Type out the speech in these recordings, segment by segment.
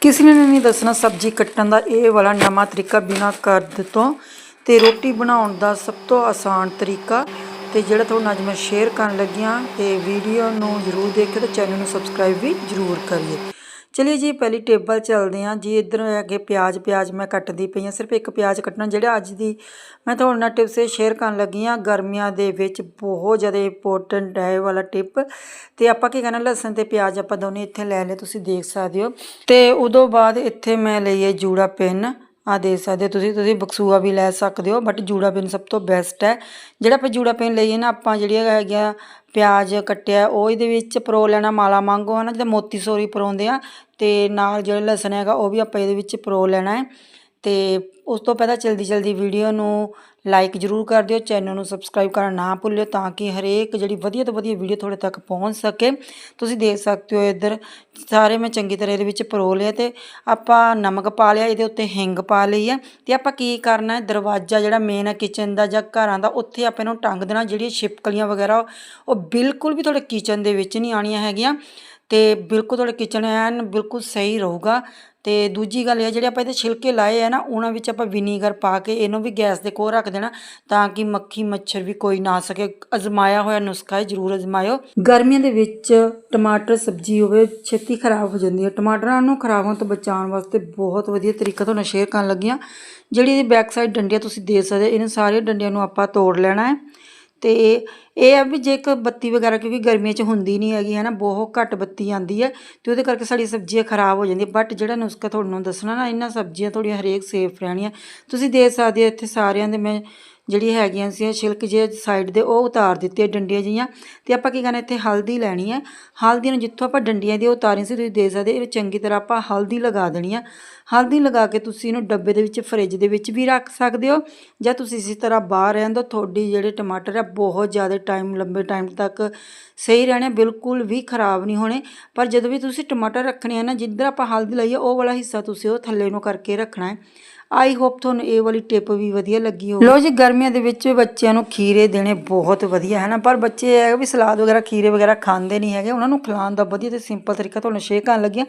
ਕਿਸੇ ਨੇ ਨਹੀਂ ਦੱਸਣਾ ਸਬਜ਼ੀ ਕੱਟਣ ਦਾ, ਇਹ ਵਾਲਾ ਨਵਾਂ ਤਰੀਕਾ ਬਿਨਾ ਕਰਦ ਤੋਂ। ਤੇ ਰੋਟੀ ਬਣਾਉਣ ਦਾ ਸਭ ਤੋਂ ਆਸਾਨ ਤਰੀਕਾ ਤੇ ਜਿਹੜਾ ਤੁਹਾਨੂੰ ਅੱਜ ਮੈਂ ਸ਼ੇਅਰ ਕਰਨ ਲੱਗਿਆ ਤੇ ਵੀਡੀਓ ਨੂੰ ਜਰੂਰ ਦੇਖਿਓ ਤੇ ਚੈਨਲ ਨੂੰ ਸਬਸਕ੍ਰਾਈਬ ਵੀ ਜਰੂਰ ਕਰਿਓ। ਚਲਿਏ ਜੀ, ਪਹਿਲੀ ਟੇਬਲ ਚੱਲਦੇ ਹਾਂ। ਜੀ, ਇੱਧਰ ਅੱਗੇ ਪਿਆਜ਼ ਪਿਆਜ਼ ਮੈਂ ਕੱਟਦੀ ਪਈ ਹਾਂ। ਸਿਰਫ ਇੱਕ ਪਿਆਜ਼ ਕੱਟਣਾ, ਜਿਹੜਾ ਅੱਜ ਦੀ ਮੈਂ ਤੁਹਾਡੇ ਨਾਲ ਟਿਪਸ ਸ਼ੇਅਰ ਕਰਨ ਲੱਗੀ ਹਾਂ। ਗਰਮੀਆਂ ਦੇ ਵਿੱਚ ਬਹੁਤ ਜ਼ਿਆਦਾ ਇੰਪੋਰਟੈਂਟ ਹੈ ਇਹ ਵਾਲਾ ਟਿਪ ਤੇ ਆਪਾਂ ਕੀ ਕਰਨਾ, ਲਸਣ ਤੇ ਪਿਆਜ਼ ਆਪਾਂ ਦੋਨੇ ਇੱਥੇ ਲੈ ਲਏ, ਤੁਸੀਂ ਦੇਖ ਸਕਦੇ ਹੋ। ਤੇ ਉਦੋਂ ਬਾਅਦ ਇੱਥੇ ਮੈਂ ਲਈ ਹੈ ਜੂੜਾ ਪਿੰਨ। ਆ ਦੇ ਸਕਦੇ ਹੋ ਤੁਸੀਂ ਤੁਸੀਂ ਬਕਸੂਆ ਵੀ ਲੈ ਸਕਦੇ ਹੋ ਬਟ ਜੂੜਾ ਪੈਨ ਸਭ ਤੋਂ ਬੈਸਟ ਹੈ। ਜਿਹੜਾ ਆਪਾਂ ਜੂੜਾ ਪੈਨ ਲਈਏ ਨਾ, ਆਪਾਂ ਜਿਹੜੀਆਂ ਹੈਗੀਆਂ ਪਿਆਜ਼ ਕੱਟਿਆ, ਉਹ ਇਹਦੇ ਵਿੱਚ ਪਰੋ ਲੈਣਾ ਮਾਲਾ ਮੰਗੋ ਹਨਾ, ਜਿੱਦਾਂ ਮੋਤੀ ਸੋਰੀ ਪਰੋਂਦੇ ਆ, ਤੇ ਨਾਲ ਜਿਹੜਾ ਲਸਣ ਹੈਗਾ, ਉਹ ਵੀ ਆਪਾਂ ਇਹਦੇ ਵਿੱਚ ਪਰੋ ਲੈਣਾ ਹੈ। ਤੇ ਉਸ ਤੋਂ ਪਹਿਲਾਂ ਜਲਦੀ ਜਲਦੀ ਵੀਡੀਓ ਨੂੰ ਲਾਈਕ ਜਰੂਰ ਕਰ ਦਿਓ ਚੈਨਲ ਨੂੰ ਸਬਸਕ੍ਰਾਈਬ ਕਰਨਾ ਨਾ ਭੁੱਲਿਓ ਤਾਂ ਕਿ ਹਰੇਕ ਜਿਹੜੀ ਵਧੀਆ ਤੋਂ ਵਧੀਆ ਵੀਡੀਓ ਤੁਹਾਡੇ ਤੱਕ ਪਹੁੰਚ ਸਕੇ। ਤੁਸੀਂ ਦੇਖ ਸਕਦੇ ਹੋ ਇੱਧਰ, ਸਾਰੇ ਮੈਂ ਚੰਗੀ ਤਰ੍ਹਾਂ ਇਹਦੇ ਵਿੱਚ ਪਰੋ ਲਿਆ ਤੇ ਆਪਾਂ ਨਮਕ ਪਾ ਲਿਆ, ਇਹਦੇ ਉੱਤੇ ਹਿੰਗ ਪਾ ਲਈ ਹੈ ਤੇ ਆਪਾਂ ਕੀ ਕਰਨਾ ਹੈ ਦਰਵਾਜ਼ਾ ਜਿਹੜਾ ਮੇਨ ਹੈ ਕਿਚਨ ਦਾ ਜਾਂ ਘਰਾਂ ਦਾ, ਉੱਥੇ ਆਪਾਂ ਇਹਨੂੰ ਟੰਗ ਦੇਣਾ, ਜਿਹੜੀਆਂ ਛਿਪਕਲੀਆਂ ਵਗੈਰਾ, ਉਹ ਬਿਲਕੁਲ ਵੀ ਤੁਹਾਡੇ ਕਿਚਨ ਦੇ ਵਿੱਚ ਨਹੀਂ ਆਣੀਆਂ ਹੈਗੀਆਂ। ਤੇ ਬਿਲਕੁਲ ਤੁਹਾਡਾ ਕਿਚਨ ਐਨ ਬਿਲਕੁਲ ਸਹੀ ਰਹੂਗਾ। ਤੇ ਦੂਜੀ ਗੱਲ ਇਹ ਜਿਹੜੇ ਆਪਾਂ ਇਹਦੇ ਛਿਲਕੇ ਲਾਏ ਆ ਨਾ, ਉਹਨਾਂ ਵਿੱਚ ਆਪਾਂ ਵਿਨੀਗਰ ਪਾ ਕੇ ਇਹਨੂੰ ਵੀ ਗੈਸ ਦੇ ਕੋਲ ਰੱਖ ਦੇਣਾ ਤਾਂ ਕਿ ਮੱਖੀ ਮੱਛਰ ਵੀ ਕੋਈ ਨਾ ਸਕੇ। ਅਜ਼ਮਾਇਆ ਹੋਇਆ ਨੁਸਖਾ ਹੈ, ਜਰੂਰ ਅਜ਼ਮਾਇਓ। ਗਰਮੀਆਂ ਦੇ ਵਿੱਚ ਟਮਾਟਰ, ਸਬਜ਼ੀ ਹੋਵੇ, ਛੇਤੀ ਖਰਾਬ ਹੋ ਜਾਂਦੀ ਹੈ। ਟਮਾਟਰਾਂ ਨੂੰ ਖਰਾਬ ਹੋਣ ਤੋਂ ਬਚਾਉਣ ਵਾਸਤੇ ਬਹੁਤ ਵਧੀਆ ਤਰੀਕਾ ਤੁਹਾਨੂੰ ਸ਼ੇਅਰ ਕਰਨ ਲੱਗੀਆਂ ਜਿਹੜੀ ਇਹਦੀ ਬੈਕ ਸਾਈਡ ਡੰਡੀਆਂ ਤੁਸੀਂ ਦੇ ਸਕਦੇ ਇਹਨਾਂ ਸਾਰੇ ਡੰਡੀਆਂ ਨੂੰ ਆਪਾਂ ਤੋੜ ਲੈਣਾ ਹੈ। ਤੇ ਇਹ ਆ ਵੀ ਜੇ ਇੱਕ ਬੱਤੀ ਵਗੈਰਾ, ਕਿਉਂਕਿ ਗਰਮੀਆਂ 'ਚ ਹੁੰਦੀ ਨਹੀਂ ਹੈਗੀ ਹੈ ਨਾ ਬਹੁਤ ਘੱਟ ਬੱਤੀ ਆਉਂਦੀ ਹੈ, ਤੇ ਉਹਦੇ ਕਰਕੇ ਸਾਡੀ ਸਬਜ਼ੀਆਂ ਖਰਾਬ ਹੋ ਜਾਂਦੀਆਂ ਬਟ ਜਿਹੜਾ ਨੁਸਖਾ ਤੁਹਾਨੂੰ ਦੱਸਣਾ ਨਾ, ਇਹਨਾਂ ਸਬਜ਼ੀਆਂ ਤੁਹਾਡੀਆਂ ਹਰੇਕ ਸੇਫ ਰਹਿਣੀਆਂ। ਤੁਸੀਂ ਦੇਖ ਸਕਦੇ ਹੋ ਇੱਥੇ ਸਾਰਿਆਂ ਦੇ ਮੈਂ ਜਿਹੜੀ ਹੈਗੀਆਂ ਸੀ, ਛਿਲਕ ਜੇ ਸਾਈਡ ਦੇ, ਉਹ ਉਤਾਰ ਦਿੱਤੇ ਡੰਡੀਆਂ ਜੀਆਂ ਤੇ ਆਪਾਂ ਕੀ ਕਰਨਾ, ਇੱਥੇ ਹਲਦੀ ਲੈਣੀ ਹੈ ਹਲਦੀ ਨੂੰ ਜਿੱਥੋਂ ਆਪਾਂ ਡੰਡੀਆਂ ਦੀ ਉਤਾਰੀ ਸੀ, ਤੁਸੀਂ ਦੇ ਸਕਦੇ, ਇਹ ਚੰਗੀ ਤਰ੍ਹਾਂ ਆਪਾਂ ਹਲਦੀ ਲਗਾ ਦੇਣੀ ਹੈ ਹਲਦੀ ਲਗਾ ਕੇ ਤੁਸੀਂ ਇਹਨੂੰ ਡੱਬੇ ਦੇ ਵਿੱਚ, ਫਰਿੱਜ ਦੇ ਵਿੱਚ ਵੀ ਰੱਖ ਸਕਦੇ ਹੋ, ਜਾਂ ਤੁਸੀਂ ਇਸੇ ਤਰ੍ਹਾਂ ਬਾਹਰ ਰਹਿਣ ਦੋ। ਤੁਹਾਡੀ ਜਿਹੜੇ ਟਮਾਟਰ ਹੈ ਬਹੁਤ ਜ਼ਿਆਦਾ ਟਾਈਮ, ਲੰਬੇ ਟਾਈਮ ਤੱਕ ਸਹੀ ਰਹਿਣੇ, ਬਿਲਕੁਲ ਵੀ ਖਰਾਬ ਨਹੀਂ ਹੋਣੇ। ਪਰ ਜਦੋਂ ਵੀ ਤੁਸੀਂ ਟਮਾਟਰ ਰੱਖਣੇ ਆ ਨਾ, ਜਿੱਧਰ ਆਪਾਂ ਹਲਦੀ ਲਾਈਏ ਉਹ ਵਾਲਾ ਹਿੱਸਾ ਤੁਸੀਂ ਉਹ ਥੱਲੇ ਨੂੰ ਕਰਕੇ ਰੱਖਣਾ ਹੈ। ਆਈ ਹੋਪ ਤੁਹਾਨੂੰ ਇਹ ਵਾਲੀ ਟਿਪ ਵੀ ਵਧੀਆ ਲੱਗੀ ਹੋਵੇ। ਲੋ ਜੀ, ਗਰਮੀਆਂ ਦੇ ਵਿੱਚ ਬੱਚਿਆਂ ਨੂੰ ਖੀਰੇ ਦੇਣੇ ਬਹੁਤ ਵਧੀਆ, ਹੈ ਨਾ? ਪਰ ਬੱਚੇ ਇਹ ਹੈ ਵੀ ਸਲਾਦ ਵਗੈਰਾ, ਖੀਰੇ ਵਗੈਰਾ ਖਾਂਦੇ ਨਹੀਂ ਹੈਗੇ। ਉਹਨਾਂ ਨੂੰ ਖਿਲਾਉਣ ਦਾ ਵਧੀਆ ਤੇ ਸਿੰਪਲ ਤਰੀਕਾ ਤੁਹਾਨੂੰ ਸ਼ੇਅਰ ਕਰਨ ਲੱਗਿਆ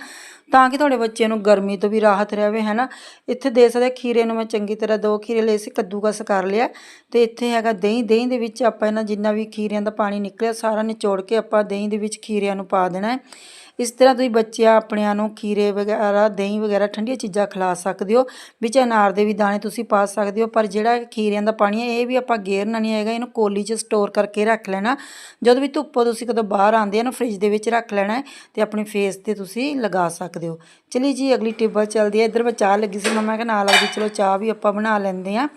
ਤਾਂ ਕਿ ਤੁਹਾਡੇ ਬੱਚਿਆਂ ਨੂੰ ਗਰਮੀ ਤੋਂ ਵੀ ਰਾਹਤ ਰਹੇ, ਹੈ ਨਾ? ਇੱਥੇ ਦੇ ਸਕਦੇ ਖੀਰੇ ਨੂੰ ਮੈਂ ਚੰਗੀ ਤਰ੍ਹਾਂ ਦੋ ਖੀਰੇ ਲਏ ਸੀ, ਕੱਦੂਕਸ ਕਰ ਲਿਆ। ਤੇ ਇੱਥੇ ਹੈਗਾ ਦਹੀਂ ਦਹੀਂ ਦੇ ਵਿੱਚ ਆਪਾਂ ਇਹਨਾਂ ਜਿੰਨਾ ਵੀ ਖੀਰਿਆਂ ਦਾ ਪਾਣੀ ਨਿਕਲਿਆ, ਸਾਰਾ ਨਿਚੋੜ ਕੇ ਆਪਾਂ ਦਹੀਂ ਦੇ ਵਿੱਚ ਖੀਰਿਆਂ ਨੂੰ ਪਾ ਦੇਣਾ ਹੈ। ਇਸ ਤਰ੍ਹਾਂ ਤੁਸੀਂ ਬੱਚਿਆਂ ਆਪਣਿਆਂ ਨੂੰ ਖੀਰੇ ਵਗੈਰਾ, ਦਹੀਂ ਵਗੈਰਾ, ਠੰਡੀਆਂ ਚੀਜ਼ਾਂ ਖਿਲਾ ਸਕਦੇ ਹੋ। ਵਿੱਚ ਅਨਾਰ ਦੇ ਵੀ ਦਾਣੇ ਤੁਸੀਂ ਪਾ ਸਕਦੇ ਹੋ, ਪਰ ਜਿਹੜਾ ਖੀਰਿਆਂ ਦਾ ਪਾਣੀ ਹੈ, ਇਹ ਵੀ ਆਪਾਂ ਗੇਰਨਾ ਨਹੀਂ ਹੈਗਾ, ਇਹਨੂੰ ਕੋਲੀ 'ਚ ਸਟੋਰ ਕਰਕੇ ਰੱਖ ਲੈਣਾ। ਜਦੋਂ ਵੀ ਧੁੱਪੋਂ ਤੁਸੀਂ ਕਦੋਂ ਬਾਹਰ ਆਉਂਦੇ ਆ ਨਾ ਫ੍ਰਿਜ ਦੇ ਵਿੱਚ ਰੱਖ ਲੈਣਾ ਹੈ ਤੇ ਆਪਣੇ ਫੇਸ ਤੇ ਤੁਸੀਂ ਲਗਾ ਸਕਦੇ ਹੋ। ਚਲੀ ਜੀ, ਅਗਲੀ ਟੇਬਲ ਚੱਲਦੀ ਹੈ। ਇੱਧਰ ਮੈਂ ਚਾਹ ਲੱਗੀ ਸੀ ਮੰਮਾ ਕਹਿੰਦਾ ਨਾਲ ਲੱਗਦੀ ਚਲੋ ਚਾਹ ਵੀ ਆਪਾਂ ਬਣਾ ਲੈਂਦੇ ਆ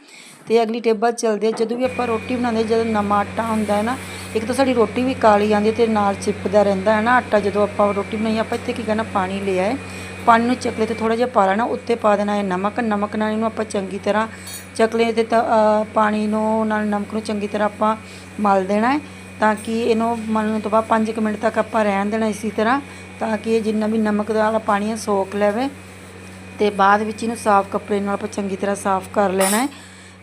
ਤੇ ਅਗਲੀ ਟੇਬਲ ਚੱਲਦੀ ਹੈ। ਜਦੋਂ ਵੀ ਆਪਾਂ ਰੋਟੀ ਬਣਾਉਂਦੇ ਜਦੋਂ ਨਵਾਂ ਆਟਾ ਹੁੰਦਾ ਹੈ ਨਾ ਇੱਕ ਤਾਂ ਸਾਡੀ ਰੋਟੀ ਵੀ ਕਾਲੀ ਆਉਂਦੀ ਤੇ ਨਾਲ ਚਿਪਦਾ ਰਹਿੰਦਾ ਹੈ ਨਾ ਆਟਾ ਜਦੋਂ ਆਪਾਂ ਰੋਟੀ ਬਣਾਈ ਆਪਾਂ ਇੱਥੇ ਕੀ ਕਰਨਾ ਪਾਣੀ ਲਿਆ ਹੈ ਪਾਣੀ ਨੂੰ ਚਕਲੇ ਤੇ ਥੋੜਾ ਜਿਹਾ ਪਾ ਲੈਣਾ ਉੱਤੇ ਪਾ ਦੇਣਾ ਹੈ ਨਮਕ। ਨਮਕ ਨਾਲ ਇਹਨੂੰ ਆਪਾਂ ਚੰਗੀ ਤਰ੍ਹਾਂ ਚਕਲੇ ਤੇ ਤਾਂ, ਪਾਣੀ ਨੂੰ ਨਾਲ ਨਮਕ ਨੂੰ ਚੰਗੀ ਤਰ੍ਹਾਂ ਆਪਾਂ ਮਲ ਦੇਣਾ ਹੈ ਤਾਂ ਕਿ ਇਹਨੂੰ ਮਲਣ ਤੋਂ ਬਾਅਦ 5 ਮਿੰਟ ਤੱਕ ਆਪਾਂ ਰਹਿਣ ਦੇਣਾ ਇਸੇ ਤਰ੍ਹਾਂ ਤਾਂ ਕਿ ਇਹ ਜਿੰਨਾ ਵੀ ਨਮਕ ਵਾਲਾ ਪਾਣੀ ਹੈ ਸੋਖ ਲਵੇ। ਤੇ ਬਾਅਦ ਵਿੱਚ ਇਹਨੂੰ ਸਾਫ਼ ਕੱਪੜੇ ਨਾਲ ਆਪਾਂ ਚੰਗੀ ਤਰ੍ਹਾਂ ਸਾਫ਼ ਕਰ ਲੈਣਾ ਹੈ।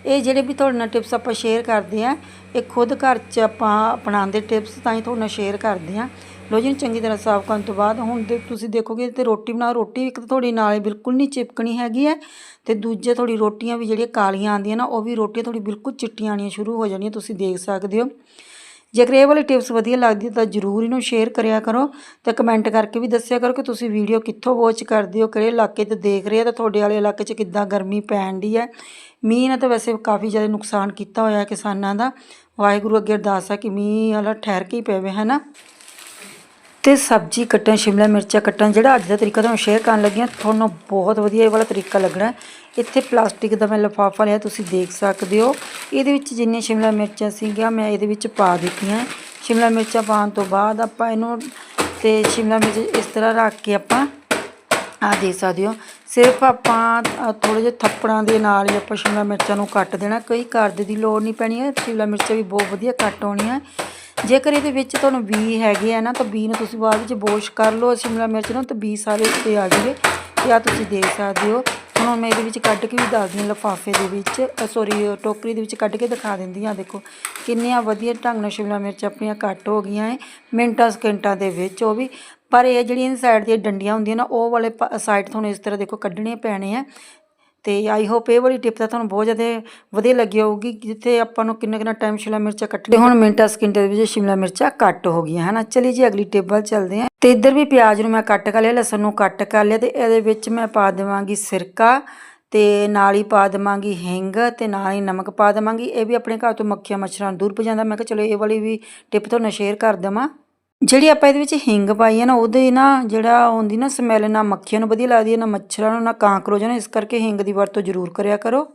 ਇਹ ਜਿਹੜੇ ਵੀ ਤੁਹਾਡੇ ਨਾਲ ਟਿਪਸ ਆਪਾਂ ਸ਼ੇਅਰ ਕਰਦੇ ਆ ਇਹ ਖੁਦ ਘਰ 'ਚ ਆਪਾਂ ਅਪਣਾਉਂਦੇ ਟਿਪਸ ਤਾਂ ਹੀ ਤੁਹਾਡੇ ਨਾਲ ਸ਼ੇਅਰ ਕਰਦੇ ਆ ਲੋ ਜੀ ਚੰਗੀ ਤਰ੍ਹਾਂ ਸਾਫ਼ ਕਰਨ ਤੋਂ ਬਾਅਦ ਹੁਣ ਦੇ ਤੁਸੀਂ ਦੇਖੋਗੇ ਤੇ ਰੋਟੀ ਬਣਾਓ, ਰੋਟੀ ਇੱਕ ਤਾਂ ਤੁਹਾਡੀ ਨਾਲੇ ਬਿਲਕੁਲ ਨਹੀਂ ਚਿਪਕਣੀ ਹੈਗੀ ਹੈ ਤੇ ਦੂਜੇ ਤੁਹਾਡੀ ਰੋਟੀਆਂ ਵੀ ਜਿਹੜੀਆਂ ਕਾਲੀਆਂ ਆਉਂਦੀਆਂ ਨਾ, ਉਹ ਵੀ ਰੋਟੀਆਂ ਤੁਹਾਡੀ ਬਿਲਕੁਲ ਚਿੱਟੀਆਂ ਆਉਣੀਆਂ ਸ਼ੁਰੂ ਹੋ ਜਾਣੀਆਂ, ਤੁਸੀਂ ਦੇਖ ਸਕਦੇ ਹੋ। ਜੇਕਰ ਇਹ ਵਾਲੀ ਟਿਪਸ ਵਧੀਆ ਲੱਗਦੀ ਤਾਂ ਜਰੂਰ ਇਹਨੂੰ ਸ਼ੇਅਰ ਕਰਿਆ ਕਰੋ ਤੇ ਕਮੈਂਟ ਕਰਕੇ ਵੀ ਦੱਸਿਆ ਕਰੋ ਕਿ ਤੁਸੀਂ ਵੀਡੀਓ ਕਿੱਥੋਂ ਵਾਚ ਕਰਦੇ ਹੋ, ਕਿਹੜੇ ਇਲਾਕੇ ਤੇ ਦੇਖ ਰਹੇ ਹੋ ਤਾਂ ਤੁਹਾਡੇ ਵਾਲੇ ਇਲਾਕੇ 'ਚ ਕਿੱਦਾਂ ਗਰਮੀ ਪੈਣ ਦੀ ਹੈ। ਮੀਂਹ ਨੇ ਤਾਂ ਵੈਸੇ ਕਾਫੀ ਜ਼ਿਆਦਾ ਨੁਕਸਾਨ ਕੀਤਾ ਹੋਇਆ ਕਿਸਾਨਾਂ ਦਾ। ਵਾਹਿਗੁਰੂ ਅੱਗੇ ਅਰਦਾਸ ਹੈ ਕਿ ਮੀਂਹ ਵਾਲਾ ਠਹਿਰ ਕੇ ਹੀ ਪਵੇ, ਹੈ ਨਾ? ਤੇ ਸਬਜ਼ੀ ਕੱਟਣ, ਸ਼ਿਮਲਾ ਮਿਰਚਾਂ ਕੱਟਣ, ਜਿਹੜਾ ਅੱਜ ਦਾ ਤਰੀਕਾ ਤੁਹਾਨੂੰ ਸ਼ੇਅਰ ਕਰਨ ਲੱਗੀ ਹਾਂ, ਤੁਹਾਨੂੰ ਬਹੁਤ ਵਧੀਆ ਇਹ ਵਾਲਾ ਤਰੀਕਾ ਲੱਗਣਾ ਇੱਥੇ ਪਲਾਸਟਿਕ ਦਾ ਮੈਂ ਲਿਫਾਫਾ ਲਿਆ, ਤੁਸੀਂ ਦੇਖ ਸਕਦੇ ਹੋ। ਇਹਦੇ ਵਿੱਚ ਜਿੰਨੀਆਂ ਸ਼ਿਮਲਾ ਮਿਰਚਾਂ ਸੀਗੀਆਂ, ਮੈਂ ਇਹਦੇ ਵਿੱਚ ਪਾ ਦਿੱਤੀਆਂ। ਸ਼ਿਮਲਾ ਮਿਰਚਾਂ ਪਾਉਣ ਤੋਂ ਬਾਅਦ ਆਪਾਂ ਇਹਨੂੰ ਤੇ ਸ਼ਿਮਲਾ ਮਿਰਚ ਇਸ ਤਰ੍ਹਾਂ ਰੱਖ ਕੇ ਆਪਾਂ ਆ ਦੇ ਸਕਦੇ ਹੋ। ਸਿਰਫ ਆਪਾਂ ਥੋੜੇ ਜਿਹੇ ਥੱਪੜਾਂ ਦੇ ਨਾਲ ਹੀ ਆਪਾਂ ਸ਼ਿਮਲਾ ਮਿਰਚਾਂ ਨੂੰ ਕੱਟ ਦੇਣਾ। ਕੋਈ ਕਰਦੇ ਦੀ ਲੋੜ ਨਹੀਂ ਪੈਣੀ ਹੈ। ਸ਼ਿਮਲਾ ਮਿਰਚਾਂ ਵੀ ਬਹੁਤ ਵਧੀਆ ਕੱਟ ਹੋਣੀਆਂ ਜੇਕਰ ਇਹਦੇ ਵਿੱਚ ਤੁਹਾਨੂੰ ਬੀ ਹੈਗੇ ਆ ਨਾ, ਤਾਂ ਬੀ ਨੂੰ ਤੁਸੀਂ ਬਾਅਦ ਵਿੱਚ ਬੋਸ਼ ਕਰ ਲਓ, ਸ਼ਿਮਲਾ ਮਿਰਚ ਨੂੰ, ਤਾਂ ਬੀ ਸਾਰੇ ਉੱਤੇ ਆ ਜਾਵੇ ਤੇ ਆ ਤੁਸੀਂ ਦੇਖ ਸਕਦੇ ਹੋ। ਹੁਣ ਮੈਂ ਇਹਦੇ ਵਿੱਚ ਕੱਢ ਕੇ ਵੀ ਦੱਸਦੀ ਹਾਂ ਲਿਫਾਫੇ ਦੇ ਵਿੱਚ ਸੌਰੀ ਟੋਕਰੀ ਦੇ ਵਿੱਚ ਕੱਢ ਕੇ ਦਿਖਾ ਦਿੰਦੀ ਹਾਂ। ਦੇਖੋ, ਕਿੰਨੀਆਂ ਵਧੀਆ ਢੰਗ ਨਾਲ ਸ਼ਿਮਲਾ ਮਿਰਚ ਆਪਣੀਆਂ ਕੱਟ ਹੋ ਗਈਆਂ ਹੈ ਮਿੰਟਾਂ ਸਕਿੰਟਾਂ ਦੇ ਵਿੱਚ ਉਹ ਵੀ। ਪਰ ਇਹ ਜਿਹੜੀਆਂ ਸਾਈਡ ਦੀਆਂ ਡੰਡੀਆਂ ਹੁੰਦੀਆਂ ਨਾ, ਉਹ ਵਾਲੇ ਸਾਈਡ ਤੁਹਾਨੂੰ ਇਸ ਤਰ੍ਹਾਂ ਦੇਖੋ ਕੱਢਣੇ ਪੈਣੇ ਆ। ਅਤੇ ਆਈ ਹੋਪ ਇਹ ਵਾਲੀ ਟਿਪ ਤਾਂ ਤੁਹਾਨੂੰ ਬਹੁਤ ਜ਼ਿਆਦਾ ਵਧੀਆ ਲੱਗੀ ਹੋਊਗੀ, ਜਿੱਥੇ ਆਪਾਂ ਨੂੰ ਕਿੰਨਾ ਕਿੰਨਾ ਟਾਈਮ ਸ਼ਿਮਲਾ ਮਿਰਚਾਂ ਕੱਟਣੀ ਹੁਣ ਮਿੰਟਾਂ ਸਕਿੰਟਾਂ ਦੇ ਵਿੱਚ ਸ਼ਿਮਲਾ ਮਿਰਚਾਂ ਕੱਟ ਹੋ ਗਈਆਂ, ਹਨਾ? ਚਲੀ ਜੀ, ਅਗਲੀ ਟਿਪ ਵੱਲ ਚੱਲਦੇ ਹਾਂ। ਤੇ ਇੱਧਰ ਵੀ ਪਿਆਜ਼ ਨੂੰ ਮੈਂ ਕੱਟ ਕਰ ਲਿਆ, ਲਸਣ ਨੂੰ ਕੱਟ ਕਰ ਲਿਆ ਤੇ ਇਹਦੇ ਵਿੱਚ ਮੈਂ ਪਾ ਦੇਵਾਂਗੀ ਸਿਰਕਾ ਤੇ ਨਾਲ ਹੀ ਪਾ ਦੇਵਾਂਗੀ ਹਿੰਗ ਤੇ ਨਾਲ ਹੀ ਨਮਕ ਪਾ ਦੇਵਾਂਗੀ। ਇਹ ਵੀ ਆਪਣੇ ਘਰ ਤੋਂ ਮੱਖੀਆਂ, ਮੱਛਰਾਂ ਨੂੰ ਦੂਰ ਭਜਾਉਂਦਾ। ਮੈਂ ਕਿਹਾ ਚਲੋ ਇਹ ਵਾਲੀ ਵੀ ਟਿਪ ਤੁਹਾਨੂੰ ਸ਼ੇਅਰ ਕਰ ਦੇਵਾਂ। ਜਿਹੜੀ ਆਪਾਂ ਇਹਦੇ ਵਿੱਚ ਹਿੰਗ ਪਾਈ ਹੈ ਨਾ, ਉਹਦੇ ਨਾ ਜਿਹੜਾ ਹੁੰਦੀ ਨਾ ਸਮੈਲ ਨਾ ਮੱਖੀਆਂ ਨੂੰ ਵਧੀਆ ਲੱਗਦੀ ਹੈ, ਨਾ ਮੱਛਰਾਂ ਨੂੰ, ਨਾ ਕਾਂਕਰੋਚ ਨੂੰ, ਇਸ ਕਰਕੇ ਹਿੰਗ ਦੀ ਵਰਤੋਂ ਜ਼ਰੂਰ ਕਰਿਆ ਕਰੋ।